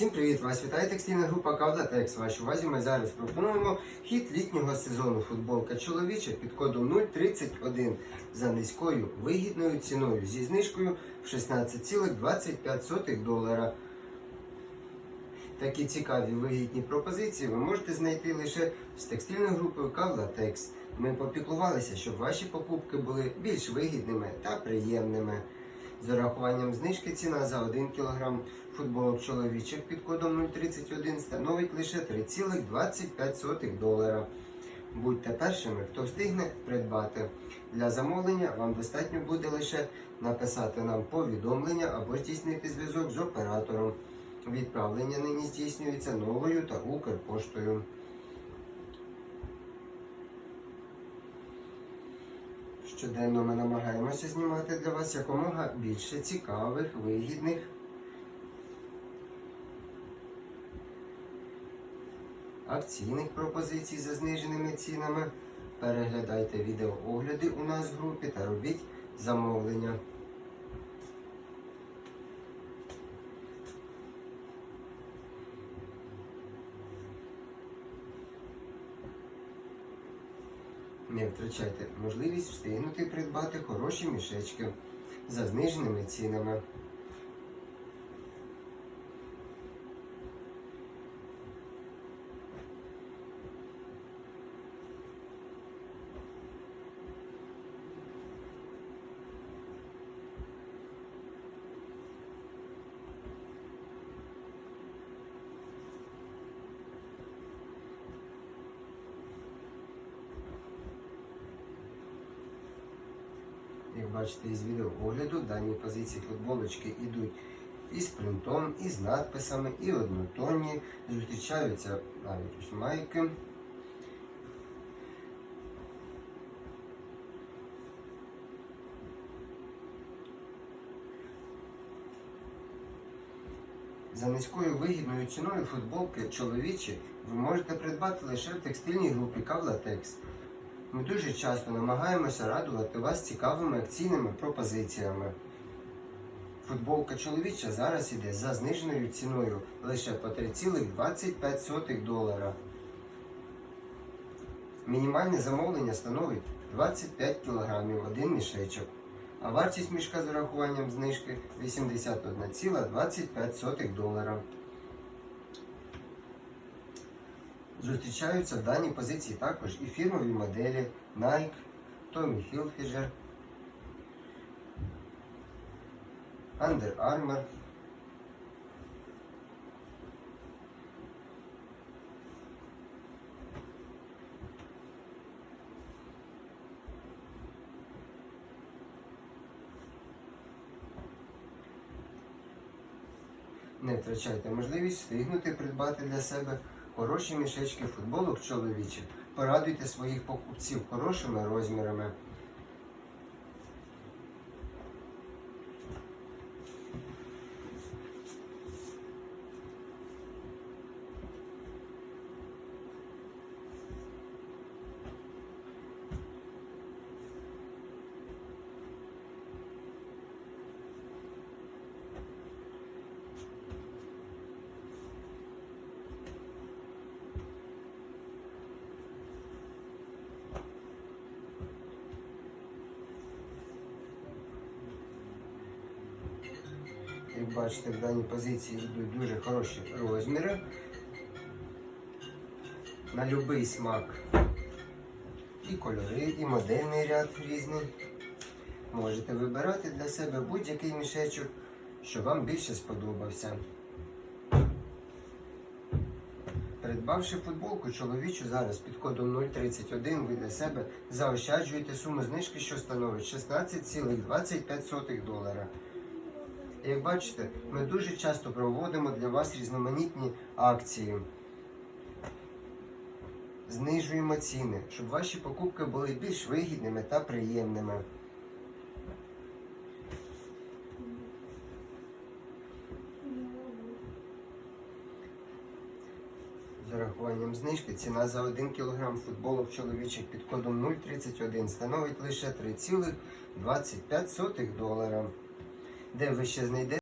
Всім привіт! Вас вітає текстильна група Кавлатекс. Вашій увазі ми зараз пропонуємо хід літнього сезону футболка чоловіча під кодом 031 за низькою вигідною ціною зі знижкою в 16,25 долара. Такі цікаві вигідні пропозиції ви можете знайти лише з текстильною групою Кавлатекс. Ми попіклувалися, щоб ваші покупки були більш вигідними та приємними. З урахуванням знижки ціна за 1 кг футболок чоловічих під кодом 031 становить лише 3,25 долара. Будьте першими, хто встигне придбати. Для замовлення вам достатньо буде лише написати нам повідомлення або здійснити зв'язок з оператором. Відправлення нині здійснюється новою та Укрпоштою. Щоденно ми намагаємося знімати для вас якомога більше цікавих, вигідних акційних пропозицій за зниженими цінами. Переглядайте відеоогляди у нас в групі та робіть замовлення. Не втрачайте можливість встигнути придбати хороші мішечки за зниженими цінами. Як бачите із відеоогляду, дані позиції футболочки йдуть із принтом, із надписами, і однотонні. Зустрічаються навіть ось майки. За низькою вигідною ціною футболки чоловічі ви можете придбати лише в текстильній групі Кавлатекс. Ми дуже часто намагаємося радувати вас цікавими акційними пропозиціями. Футболка чоловіча зараз іде за зниженою ціною лише по 3,25 долара. Мінімальне замовлення становить 25 кг один мішечок, а вартість мішка з урахуванням знижки 81,25 долара. Зустрічаються в даній позиції також і фірмові моделі Nike, Tommy Hilfiger, Under Armour. Не втрачайте можливість встигнути придбати для себе хороші мішечки футболок чоловічих. Порадуйте своїх покупців хорошими розмірами. Як бачите, в даній позиції йдуть дуже хороші розміри. На будь-який смак. І кольори, і модельний ряд різний. Можете вибирати для себе будь-який мішечок, що вам більше сподобався. Придбавши футболку чоловічу зараз під кодом 031, ви для себе заощаджуєте суму знижки, що становить 16,25 долара. Як бачите, ми дуже часто проводимо для вас різноманітні акції. Знижуємо ціни, щоб ваші покупки були більш вигідними та приємними. З урахуванням знижки ціна за 1 кг футболок чоловічих під кодом 031 становить лише 3,25 долара. Де ви ще знайдете